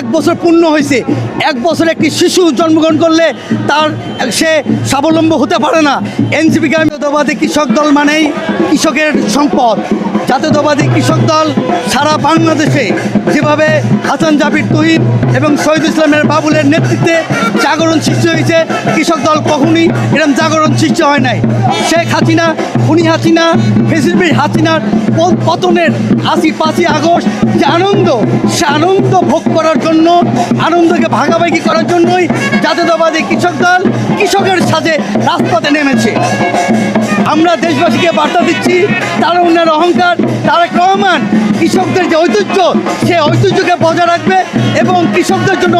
এক বছর পূর্ণ হয়েছে। এক বছর একটি শিশু জন্মগ্রহণ করলে তার সে স্বাবলম্ব হতে পারে না। এনসিপি জাতীয়তাবাদী কৃষক দল মানেই কৃষকের সম্পদ। জাতীয়তাবাদী কৃষক দল সারা বাংলাদেশে যেভাবে হাসান জাবির তুহিন এবং শহীদ ইসলামের বাবুলের নেতৃত্বে জাগরণ সৃষ্টি হয়েছে, কৃষক দল কখনই এরকম জাগরণ সৃষ্টি হয় নাই। শেখ হাসিনা, খুনি হাসিনা ফেসিলিটি হাসিনার পতনের আশি পাঁচই আগস্ট যে আনন্দ, সে আনন্দ ভোগ করার জন্য, আনন্দকে ভাগাভাগি করার জন্যই জাতীয়তাবাদী কৃষক দল কৃষকের সাথে রাজপথে নেমেছে। আমরা দেশবাসীকে বার্তা দিচ্ছি, তার উন্নয়নের অহংকার তারেক রহমান। কৃষকদের যে ঐতিহ্য, সে ঐতিহ্যকে বজায় রাখবে এবং কৃষকদের জন্য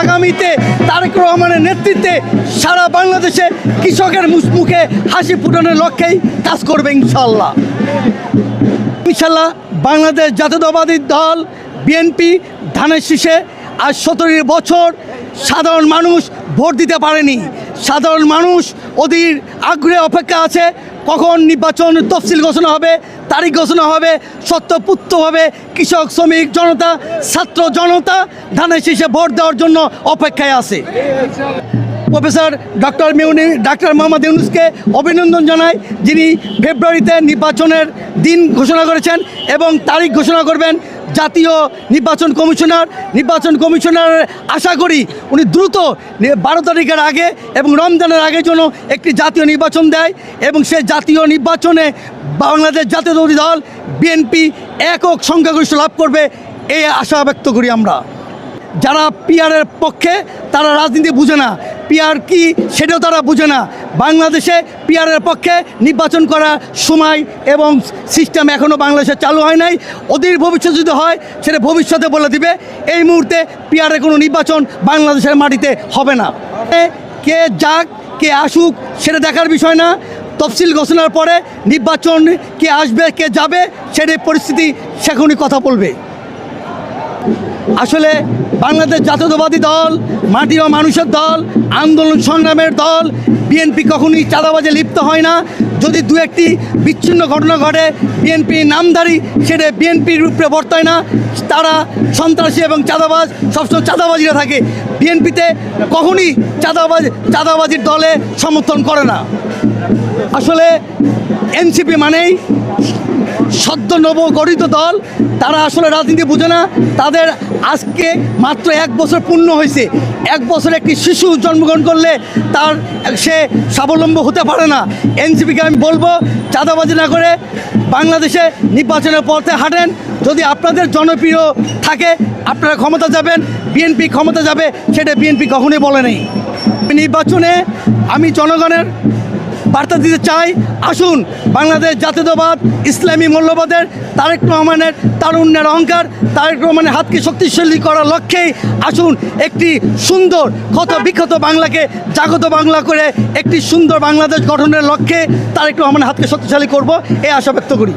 আগামীতে তারেক রহমানের নেতৃত্বে সারা বাংলাদেশে কৃষকের মুখে হাসি ফুটানোর লক্ষ্যেই কাজ করবে ইনশাল্লাহ ইনশাল্লাহ বাংলাদেশ জাতীয়তাবাদী দল, বিএনপি ধানের শীষে আজ সতেরো বছর সাধারণ মানুষ ভোট দিতে পারেনি। সাধারণ মানুষ ওদের আগ্রহে অপেক্ষা আছে কখন নির্বাচন তফসিল ঘোষণা হবে, তারিখ ঘোষণা হবে সত্যপুত্রভাবে কৃষক, শ্রমিক, জনতা, ছাত্র, জনতা ধানের শীষে ভোট দেওয়ার জন্য অপেক্ষায় আছে। প্রফেসর ডক্টর মিউনি ডাক্তার মোহাম্মদ ইউনুসকে অভিনন্দন জানাই, যিনি ফেব্রুয়ারিতে নির্বাচনের দিন ঘোষণা করেছেন এবং তারিখ ঘোষণা করবেন জাতীয় নির্বাচন কমিশনার। নির্বাচন কমিশনার আশা করি উনি দ্রুত বারো তারিখের আগে এবং রমজানের আগে জন্য একটি জাতীয় নির্বাচন দেয় এবং সেই জাতীয় নির্বাচনে বাংলাদেশ জাতীয়তাবাদী দল, বিএনপি একক সংখ্যাগরিষ্ঠ লাভ করবে, এই আশা ব্যক্ত করি আমরা। যারা পিয়ারের পক্ষে, তারা রাজনীতি বুঝে না। পিয়ার কি সেটাও তারা বুঝে না। বাংলাদেশে পিয়ারের পক্ষে নির্বাচন করার সময় এবং সিস্টেম এখনও বাংলাদেশে চালু হয় নাই। অধীর ভবিষ্যৎ যদি হয়, সেটা ভবিষ্যতে বলে দিবে। এই মুহূর্তে পিয়ারের কোনো নির্বাচন বাংলাদেশের মাটিতে হবে না। কে যাক, কে আসুক, সেটা দেখার বিষয় না। তফসিল ঘোষণার পরে নির্বাচন কে আসবে, কে যাবে, সেটাই পরিস্থিতি সেখানে কথা বলবে। আসলে বাংলাদেশ জাতীয়তাবাদী দল, মাটি ও মানুষের দল, আন্দোলন সংগ্রামের দল, বিএনপি কখনোই চাঁদাবাজে লিপ্ত হয় না। যদি দু একটি বিচ্ছিন্ন ঘটনা ঘটে, বিএনপি নামধারী, সেটা বিএনপির উপরে বর্তায় না। তারা সন্ত্রাসী এবং চাঁদাবাজ, সবসময় চাঁদাবাজিরা থাকে। বিএনপিতে কখনই চাঁদাবাজ, চাঁদাবাজির দলে সমর্থন করে না। আসলে এনসিপি মানেই সদ্য নবগঠিত দল, তারা আসলে রাজনীতি বুঝে না। তাদের আজকে মাত্র এক বছর পূর্ণ হয়েছে। এক বছর একটি শিশু জন্মগ্রহণ করলে তার সে স্বাবলম্ব হতে পারে না। এনসিপিকে আমি বলব, চাঁদাবাজি না করে বাংলাদেশে নির্বাচনের পথে হাঁটেন। যদি আপনাদের জনপ্রিয় থাকে, আপনারা ক্ষমতা যাবেন, বিএনপি ক্ষমতা যাবে, সেটা বিএনপি কখনোই বলে নেই। নির্বাচনে আমি জনগণের বার্তা দিতে চাই। আসুন, বাংলাদেশ জাতীয়তাবাদ, ইসলামী মূল্যবোধের তারেক রহমানের তারুণ্যের অহংকার, তারেক রহমানের হাতকে শক্তিশালী করার লক্ষ্যেই আসুন একটি সুন্দর ক্ষত বিক্ষত বাংলাকে জাগত বাংলা করে একটি সুন্দর বাংলাদেশ গঠনের লক্ষ্যে তারেক রহমানের হাতকে শক্তিশালী করব এই আশা ব্যক্ত করি।